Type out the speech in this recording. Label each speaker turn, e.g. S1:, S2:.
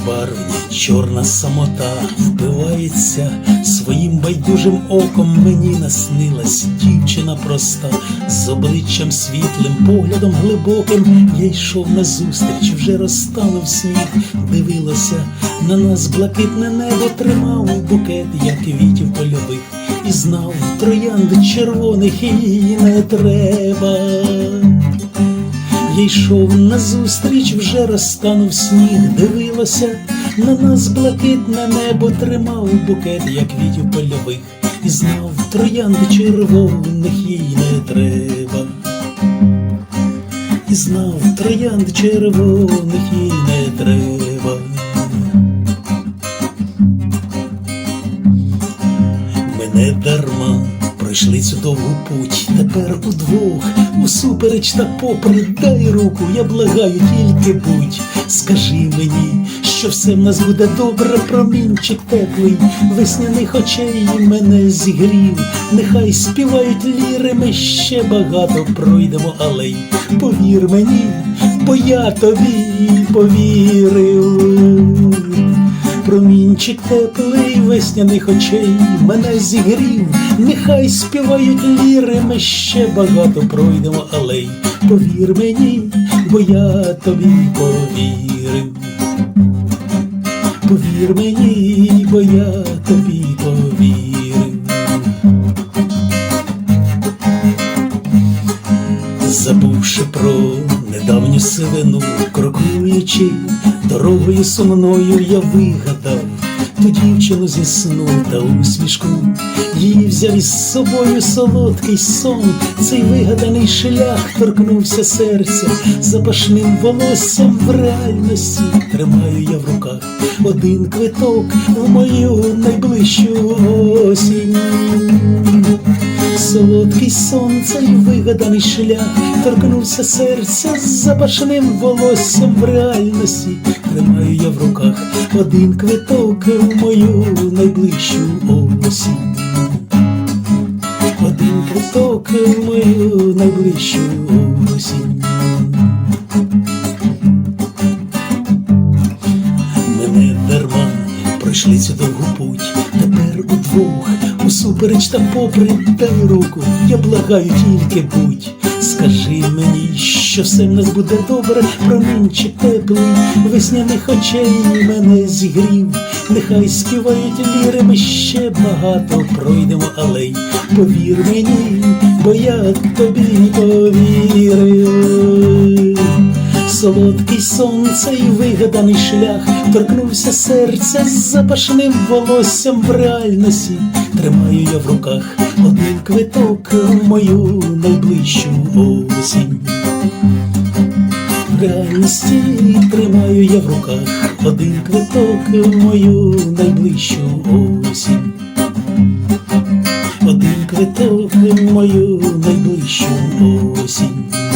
S1: безбарвні, чорна самота вбивається своїм байдужим оком. Мені наснилась дівчина проста, з обличчям світлим, поглядом глибоким. Я йшов назустріч, вже розтанув сніг, дивилося на нас блакитне небо, тримав букет, як квітів польових, і знав троянд червоних її не треба. Йшов назустріч, вже розтанув сніг, дивилося на нас блакитне небо, тримав букет, як квітів польових, і знав троянди червоних їй не треба. І знав троянд червоних їй не треба. Ми не дарма пройшли цю довгу путь, тепер удвох, усупереч та попри, дай руку, я благаю, тільки будь, скажи мені, що все в нас буде добре, промінчик теплий, весняних очей мене зігрів, нехай співають ліри, ми ще багато пройдемо алей. Повір мені, бо я тобі повірив. Промінчик теплий весняних очей мене зігрів, нехай співають ліри, ми ще багато пройдемо алей. Повір мені, бо я тобі повірив. Повір мені, бо я тобі сивину, крокуючи дорогою сумною, я вигадав ту дівчину зі сну та усмішку. Її взяв із собою солодкий сон, цей вигаданий шлях торкнувся серця, запашним волоссям в реальності тримаю я в руках один квиток в мою найближчу осінь. Солодкий сон, цей вигаданий шлях торкнувся серця з запашним волоссям в реальності. Тримаю я в руках один квиток в мою найближчу осінь. Один квиток в мою найближчу осінь. Ми не дарма пройшли цю довгу путь, тепер удвох, усупереч та попри дай руку, я благаю тільки будь. Скажи мені, що все в нас буде добре, промінчик теплий, весняних очей мене зігрів, нехай співають ліри, ми ще багато пройдемо алей. Повір мені, бо я тобі повірив. Солодкий сон, цей вигаданий шлях торкнувся серця з запашним волоссям в реальності. Тримаю я в руках один квиток в мою найближчу осінь. В реальності тримаю я в руках один квиток в мою найближчу осінь. Один квиток в мою найближчу осінь.